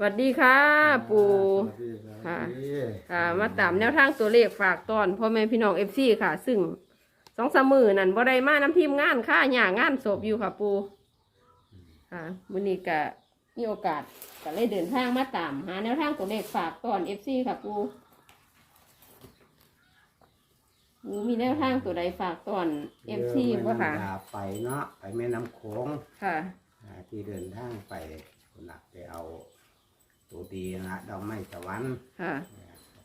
สวัสดีค่ะ ปู่สวัสดีครับค่ะสวัสดีค่ะ มาตามแนวทางตัวเลขฝากตอนพ่อแม่พี่น้องเอฟซีค่ะ ซึ่งสองสามมือนั่นบ่ได้มาน้ำทีมงานค่ะหย่างานศพอยู่ค่ะ ปูค่ะมื้อนี้ก็มีโอกาสก็เลยเดินทางมาตามหาแนวทางตัวเลขฝากตอนเอฟซีค่ะ ปูปูมีแนวทางตัวใดฝากตอนเอฟซีบ่ค่ะเรือแม่น้ำดาไปเนาะไปแม่น้ำโขงค่ะ อ่าที่เดินทางไปคนหลักไปเอา ตัวดีนะดอกไม้สวรรค์ค่ะ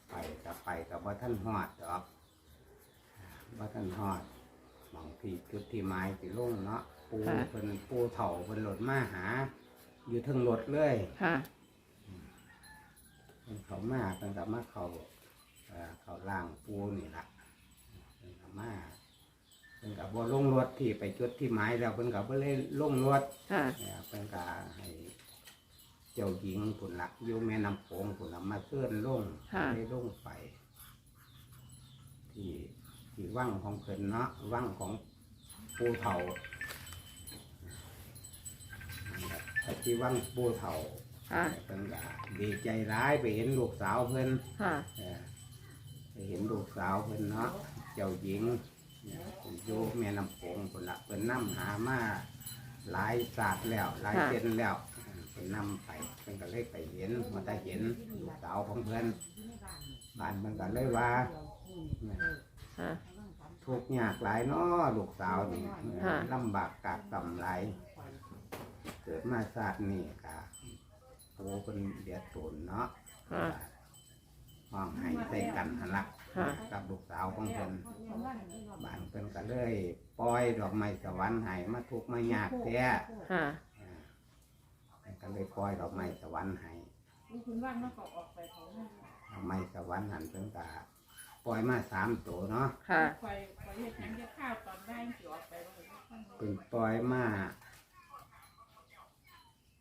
ไปกับไปกับว่าท่านหอดดอกว่าท่านหอดบางที่จุดที่ไม้ที่ลงเนาะปูค่ะ เป็นปูเถ่าเป็นรถมาหา อยู่เทั้งรถเลยค่ะ เพิ่นเขามาเพิ่นกับมาเขาเอ่อเขาล่างปูนี่ละเพิ่นกับมาเพิ่นกับบ่ลงรถที่ไปจุดที่ไม้แล้วเพิ่นกับบ่เลยลงรถ ค่ะ เนี่ยเพิ่นก็ให้ เจ้าหญิงผุนละอยู่แม่น้ำโขงผุนละมาเลื่อนลงค่ะ ได้ลงไป ที่ที่ว่างของเพิ่นเนาะว่างของปูเถานั่นแหละแต่ที่ว่างปูเถาค่ะ เพิ่นก็ดีใจร้ายไปเห็นลูกสาวเพิ่น ค่ะ เออไปเห็นลูกสาวเพิ่นเนาะเจ้าหญิงเนี่ยเพิ่นอยู่แม่น้ำโขงคนละเพิ่นนํหามาหลายศาสตร์แล้ว หลายเส้นแล้ว เออเพิ่นนํไปเพิ่นก็เลยไปเห็นมาได้เห็นลูกสาวของเพิ่นบ้านเพิ่นก็เลยว่าเนี่ยค่ะ ทุกข์ยากหลายเนาะลูกสาวนี่เออค่ะ ลำบากกากต่ำหลายเกิดมาศาสตร์นี่ก็โอ้เพิ่นเดือดร้อนเนาะค่ะ ห้องให้ใส่กันหันละค่ะ กับลูกสาวของเพิ่น บ้านเพิ่นก็เลยปล่อยดอกไม้สวรรค์ให้มาทุกข์มายากแท้ค่ะอ่าเพิ่น ก็เลยปล่อยดอกไม้สวรรค์ให้คุณว่างมันก็ออกไปเขาดอกไม้สวรรค์หันเพิ่นก็ปล่อยมาสามตัวเนาะค่ะ คอยคอยเห็นยังจะข้าวตอนได้สิออกไปว่าเพิ่นปล่อยมา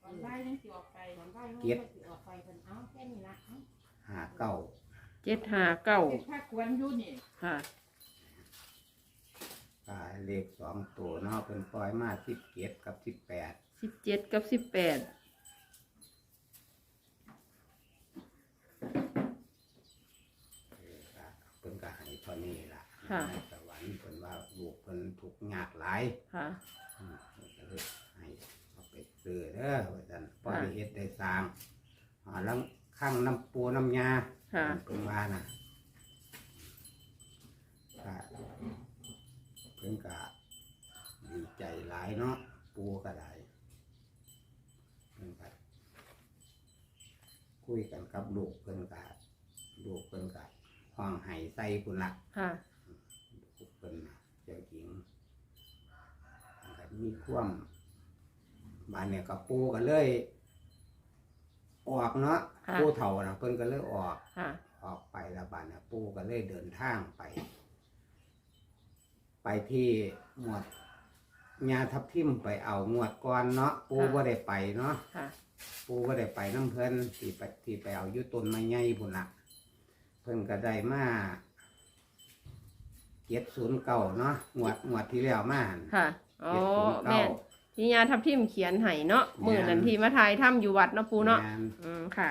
ตอนได้ยังสิออกไปเก็ดออกไปเป็นเอาแค่นี้ละหาเก้าเจ็ดห้าเก้าเก็บผ้าควนอยู่นี่ค่ะ ก็เลขสองตัวเนาะเพิ่นปล่อยมาสิบเจ็ดกับสิบแปดสิบเจ็ดกับสิบแปด เพิ่นก็ให้ เท่านี้ล่ะค่ะ ในสวรรค์เพิ่นว่าลูกเพิ่นถูกข์ยากหลายค่ะ อืมก็เลยให้เอาไปซื้อเด้อว่าซั่นพอได้เฮ็ดได้สร้างอ่าแล้วข้างน้ำปูน้ำยาค่ะ เพิ่นว่าน่ะก็เพิ่นก็ดีใจหลายเนาะปูก็ได้เพิ่นก็คุยกันกับลูกเพิ่นก็ลูกเพิ่นก็ ห้องไห้ใส่พุ่นละค่ะลูกเพิ่นน่ะเจ้าหญิงมันก็มีความบ้านเนี่ยกับปูก็เลย ออกเนาะค่ะ ปูเฒ่านะเพิ่นก็เลยออก ค่ะ ออกไปแล้วบ้านเนี่ยปูก็เลยเดินทางไป ไปที่หมวดญาทับทิมไปเอางวดก่อนเนาะปูค่ะก็ได้ไปเนาะค่ะ ปูก็ได้ไปน้ำเพิ่นที่ไปที่ไปเอาอยุต้นไม้ใหญ่พุ่นละ เพิ่นก็ได้มาเจ็ดศูนย์เก้าเนาะงวดงวดที่แล้วมาหั่น ค่ะ อ๋อเจ็ดศูนย์แม่เก้านที่ยาทับทิมเขียนให้เนาะแม่น มือนันทีมาทายถ้ำอยู่วัดเนาะปูเนาะ แม่นอืม ค่ะ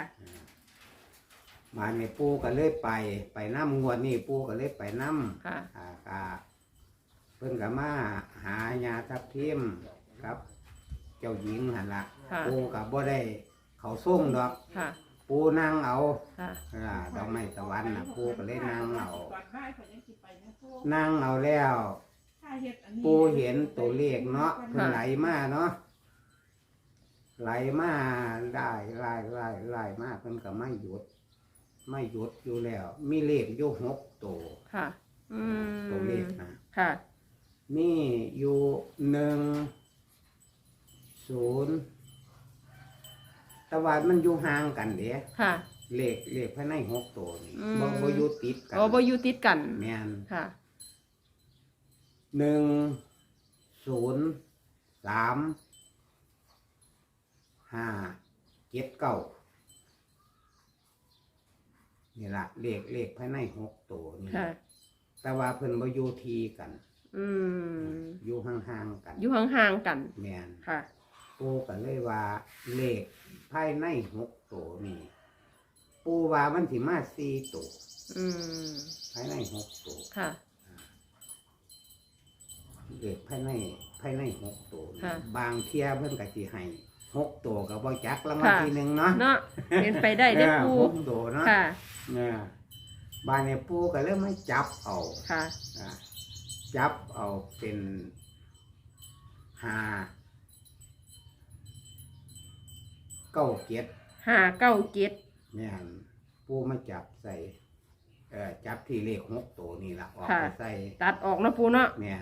มาในปูก็เลยไป ไปน้ำงวดนี่ปูก็เลยไปน้ำค่ะ อ่ากาเพิ่นก็มาหาญาทับทิมครับ เจ้าหญิงหันละค่ะ ปูกับบ่ได้เขาส่งดอก ค่ะ ปูนั่งเอาค่ะ อ่าดอกไม้สวรรค์นะปูก็เลยนั่งเอาตอนได้เขายังสิไปนะพวกนั่งเอาแล้วถ้าเฮ็ดอันนี้ปูเห็นตัวเลขเนาะเพิ่นไหลมาเนาะไหลมาได้ไล่ไล่ไล่มาเพิ่นก็ไม่หยุด ไม่หยุดอยู่แล้ว มีเลขอยู่หกตัวค่ะ อืมตัวเลขนะ ค่ะ มีอยู่หนึ่งศูนย์ แต่ว่ามันอยู่ห่างกันเด้ค่ะ เลขเลขภายในหกตัวนี่อืม บ่บ่อยู่ติดกันโอ้บอยู่ติดกัน แม่นค่ะ หนึ่งศูนย์สามห้าเจ็ดเก้านี่ละเลขเลขภายในหกตัวนี่ค่ะ แต่ว่าเพิ่นบ่อยู่ทีกัน อืมอยู่ห่างๆกันอยู่ห่างๆกัน แม่น ค่ะ ปปูกันเลยว่าเลขภายในหกตัวนี่ปูว่ามันสิมาสี่ตัวอืม ภายในหกตัวค่ะ เลขภายในภายในหกตัวนี่ค่ะ บางเที่ยเพิ่นก็สิให้หกตัวกับบ่จักรางวัลค่ะทีหนึ่งเนาะเนาะเป็นไปได้ได้อปูเออหกตัวเนาะ ค่ะ เนี่ยบานในปูก็เลยไม่จับเอาค่ะ อะจับเอาเป็นหา เก้าเกียรห้าเก้าเจ็ดเนี่ยปูมาจับใส่เออจับที่เลขหกตัวนี่ละออกค่ะไปใส่ตัดออกนะปูเนาะเนี่ย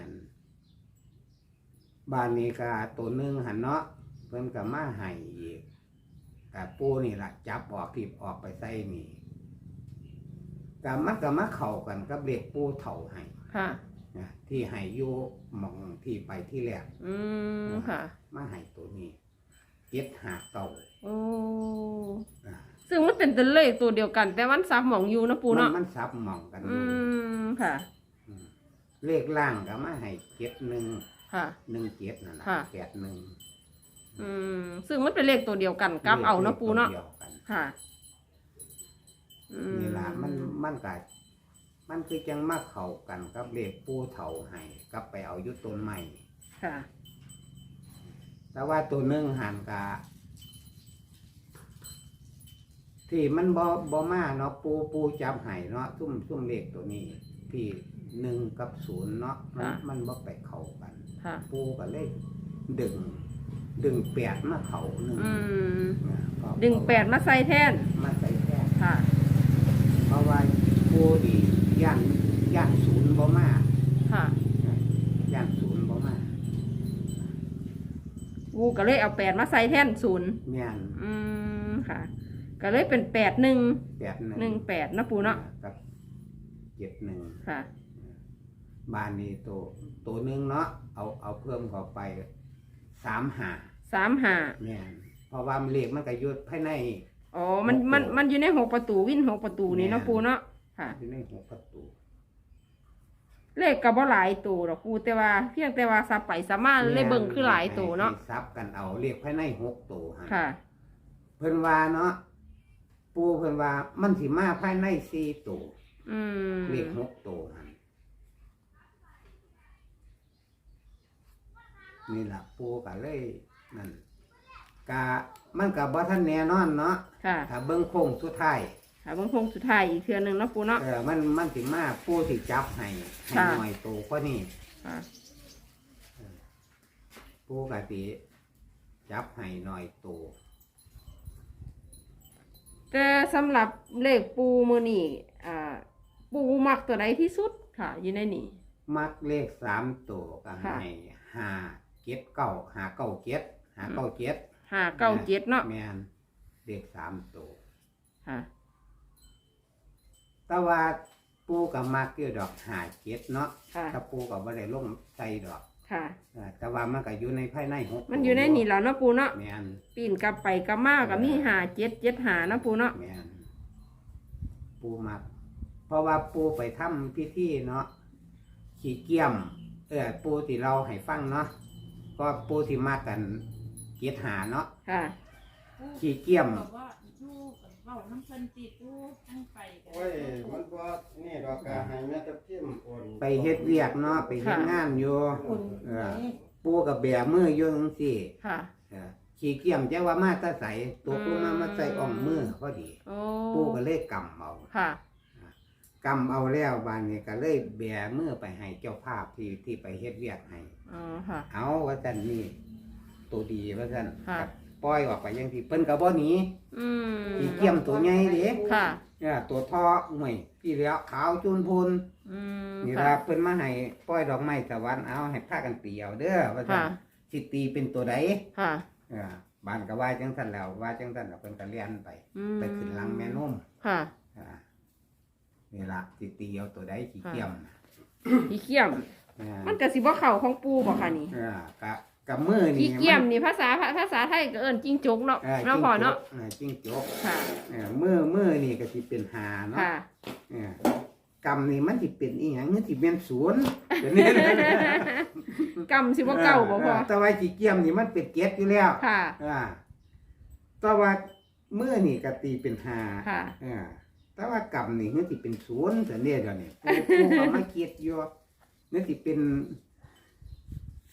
บ้านนี้ก็ตัวหนึ่งหันเนาะเพิ่นก็มาให้อีกกับปูนี่ละจับออกที่ออกไปใส่นี่ก็มันก็มาเข้ากันกับเลขปูเถ่าให้ค่ะ นะที่ให้อยู่หมองที่ไปที่แรกอืมค่ะ มาให้ตัวนี้เจ็ดหาเก่า โอ้อ่าซึ่งมันเป็นตัวเลขตัวเดียวกัน แต่มันซับหมองอยู่นะปูมันเนาะมันซับหมองกันออืยู่มค่ะ อืมเลขล่างก็มาให้เจ็ดหนึ่งค่ะ หนึ่งเจ็ดนั่นแหละค่ะ แปดหนึ่งอืมซึ่งมันเป็นเลขตัวเดียวกันกลับเอานะปูเนาะลขตัวดียวกันค่ะอืมนี่ล่ะมันมันก็มันคือจังมาเข้ากันกับเลขปูเถาให้กับไปเอาอยุต้นใหม่ ค่ะ แต่ว่าตัวหนึ่งหันกะ ที่มันบ่บ่มาเนาะปูปูจับให้เนาะซุ่มซุ่มเลขตัวนี้ ที่หนึ่งกับศูนย์เนาะมันค่ะ มันบ่ไปเข้ากัน ค่ะ ปูก็เลยดึง ดึงแปดมาเข้าหนึ่งอืมนะก็ดึงแปดมาใส่แทน มาใส่แค่ค่ะ เพราะว่าปูดีย่านย่านศูนย์บ่มาค่ะย่านศูนย์บ่มากูก็เลยเอาแปดมาใส่แทนศูนย์แม่น อืม ค่ะ ก็เลยเป็นแปดหนึ่งแปดหนึ่งหนึ่งแปดนะปูเนาะกับเจ็ดหนึ่งค่ะ บ้านนี้ตัวตัวหนึ่งเนาะเอาเอาเพิ่มเข้าไปสามหาสามห้าแม่นเพราะว่ามันเลขมันก็อยุดภายใน อ๋อ มัน มัน มันอยู่ในหกประตูวินหกประตูนี่เนาะแม่น ปูเนาะค่ะ อยู่ในหัวประตู เลขกับว่าหลายตัวหรอกปูแต่ว่าเพียงแต่ว่าสับไปสามารถเลยเบิ่งคือหลายตัวเนาะให้ซับกันเอาเลขภายในหกตัวหั่นค่ะ เพิ่นว่าเนาะ ปูเพิ่นว่า มันสิมาภายในสี่ตัวอืมเลขหกตัวหั่นนี่ล่ะปูก็เลยนั่นกะมันกับบ่ทันแน่นอนเนาะค่ะถ้าเบิ่งโค้งสุดท้ายค่ะบางคงสุดท้ายอีกเทือหนึ่งเนาะปูเนาะ เออมันมันสิมาปูสิจับให้ให้ค่ะ หน่อยโตกว่านี้ค่ะ ปูกะสิจับให้หน่อยโต แต่สำหรับเลขปูมือนี่อ่าปูมักตัวใดที่สุดค่ะอยู่ในนี่ มักเลขสามตัวก็ค่ะ ให้ห้าเจ็ดเก้าห้าเก้าเจ็ดห้าเก้าเจ็ดห้าเก้าเจ็ดเนาะแมนเลขสามตัว ค่ะ แต่ว่าปูกับมักอยู่ดอกห้าเจ็ดเนาะค่ะ ถ้าปูกับว่าได้ลงใส่ดอก ค่ะ เออแต่ว่ามันก็อยู่ในภายในหกมันอยู่ในนี่แล้วเนาะปูเนาะแมนปีนกลับไปกลับมากับมีหาเจ็ดเจ็ดหาเนาะปูเนาะแมนปูมัก เพราะว่าปูไปทำพิธีเนาะขี่เกี่ยม เออปูที่เราให้ฟังเนาะก็ปูที่มากันเกียรหาเนาะค่ะ ขี้เกียจบอกว่าชูเว้าน้ำเพิ่นติดตู้ทั้งไปกันโอ้ยมันบ่นี่ดอกกาให้แม่ตะพิมโอนไปเฮ็ดเวียกเนาะไปเฮ็ดค่ะงานอยู่อุ่นเออปูกับแบมืออยู่จังซี่ค่ะ เออขี่เกี่ยมจะว่ามาแตะใสตัวปูมามาใส่อ่องมือพอดี โอ้ปูก็เลยกำเอาค่ะ กำเอาแล้วบานนี้ก็เลยแบมือไปให้เจ้าภาพที่ที่ไปเฮ็ดเวียกให้ อ๋อ ค่ะ เอาว่าซั่นนี่ตัวดีว่าซั่นค่ะก็ ปล่อยออกไปจังซี่เพิ่นก็บ่หนีอืมขี่เกี่ยมตัวใหญ่เด้ค่ะเออตัวท่อห่วยที่แล้วขาวจุนพูนอืมนี่ค่ะละเพิ่นมาให้ปล่อยดอกไม้สวรรค์เอาให้พากันตีเอาเด้อว่าซั่นค่ะสิตีเป็นตัวใดค่ะ เออบ้านก็ว่าจังซั่นแล้วว่าจังซั่นแล้วเพิ่นก็เลียนไป อืมไปขึ้นหลังแม่นมค่ะอ่านี่ล่ะสิตีเอาตัวใดขี้เกียมขี้เกียม อ่า มันก็สิบ่เข้าของปูบ่ค่ะนี่เออกับ กับมือนี่ขี้เกียมนนี่ภาษาภาษาไทยก็เอิ้นจิ้งจกเนาะเออเนาะพ่อเนาะจิ้งจกเออจิ้งจกค่ะเออมือมือนี่ก็สิเป็นหาเนาะค่ะเออกรรมนี่มันสิเป็นอีหยังมันสิเป็นศูนย์เดี๋ยวนี้กำสิบ่เก่าบ่พอแต่ว่าขี้เกียมนี่มันเป็นเจ็ดอยู่แล้วค่ะอ่าแต่ว่าเมื่อนี่ก็ตีเป็นห้าค่ะอ่าแต่ว่ากรรมนี่มันสิเป็นศูนย์แต่เนี่ยเดี๋ยวนี้ผู้ผู้ก็มาคิดอยู่นี่สิเป็น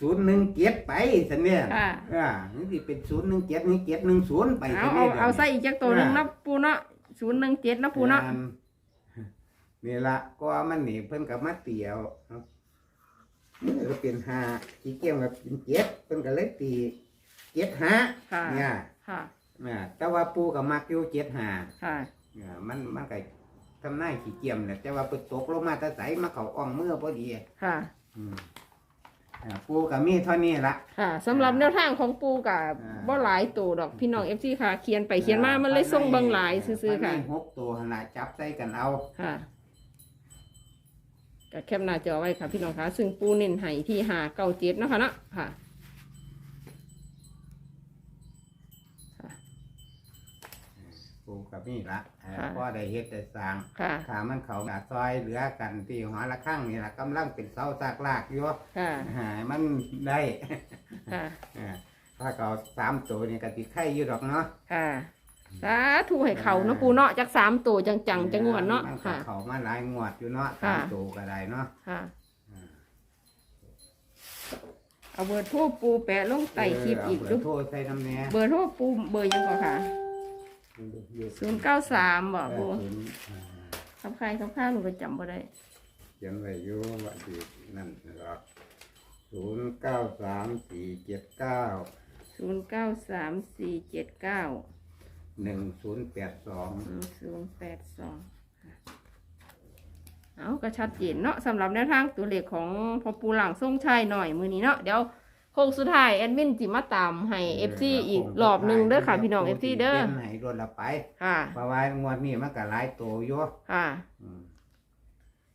ศูนย์หนึ่งเจ็ดไปสันเนี่ยค่ะ อ่านี่สิเป็นศูนย์หนึ่งเจ็ดนี่เจ็ดหนึ่งศูนย์ไปเอาสันเอาเนี่ยดี๋ยวนี้เอาใส่อีกจักตัวหนึงเนาะปูเนาะ017เนาะปูเนาะงนี่ละก็มันหนีเพิ่นกับมาเตียวครับนี่ก็เป็นห้าขี้เกียมกับเป็นเจ็ดเพิ่นก็เลยตีเจ็ดห้าค่ะ เนี่ยค่ะเนี่ยแต่ว่าปูกับมักอยู่เจ็ดห้า ค่ะ เนี่ยมันมันก็ทำนายขี้เกียมแหละแต่ว่าเปิดตกลงมาแตะใสมาเขาอ่องมือพอดีค่ะ อืม อ่าปูกับมีเท่านี้ละ ค่ะสำหรับแนวทางของปูกับอ่า บ่หลายตัวดอกพี่น้อง FC ค่ะเขียนไปเขียนมามันเลยส่งเบางหลายซื่อๆค่ะภายในหกตัวขนาดจับใส่กันเอา ค่ะก็แคปหน้าจอไว้ค่ะพี่น้องคะซึ่งปูเน้นให้ที่หาเก้าเจ็ดเนาะคะเนาะค่ะ ปู กับมีละเอ่อค่ะ พ่อได้เฮ็ดได้สร้างค่ะขามันเขาหนาซอยเหลือกันที่หัวละข้างนี่แหละกำลังเป็นเสาซากลากอยู่ค่ะหามันได้ค่ะอ่าถ้าเขาสามตัวนี่กติไข่อยู่ดอกเนาะค่ะ สาธุให้เขาเนาะปูเนาะจากสามตัวจังๆจังงวนเนาะมัก็ค่ะ เขามาหลายงวดอยู่เนาะค่ะสามตัวก็ได้เนาะค่ะ อ่า เอาเบอร์โทรปูแปะลงใต้คลิปอีกเเบดูร์โทรใส่น้ำแหน่เบอร์โทรปูเบอร์ยังก่อนค่ะ ศูนย์เก้าสามบ่เอปูอศูนย์อ่าคำใครคำข้าวหนูก็จำบ่ได้เขียนไว้อยู่ว่าสินั่นหรอกศูนย์เก้าสามสี่เจ็ดเก้าศูนย์เก้าสามสี่เจ็ดเก้าหนึ่งศูนย์แปดสองศูนย์แปดสองเอาก็ชัดเจนเนาะสำหรับแนวทางตัวเลขของพอปูหลังส่งชัยหน่อยมือนี้เนาะเดี๋ยว โค้งสุดท้ายแอดมินจิมาตามให้เอฟซีอีกรอบหนึ่งเด้อค่ะพี่น้องเอฟซีเด้อเป็นให้รถละไปค่ะเพราะว่างวดนี้มันก็หลายตัวอยู่ค่ะอืม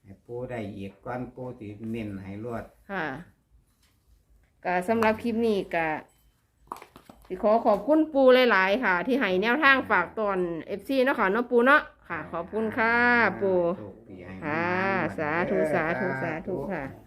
ให้ปูได้อีกก้อนปูสิเน้นให้รวดค่ะก็สำหรับคลิปนี้ก็สิขอขอบคุณปูหลาย ๆ ค่ะ ที่ให้แนวทางฝากตอนเอฟซีเนาะค่ะเนาะปูเนาะค่ะ ขอบคุณค่ะปูโชคดีให้ค่ะมันๆสาธุเด้อสาธุสาธุค่ะส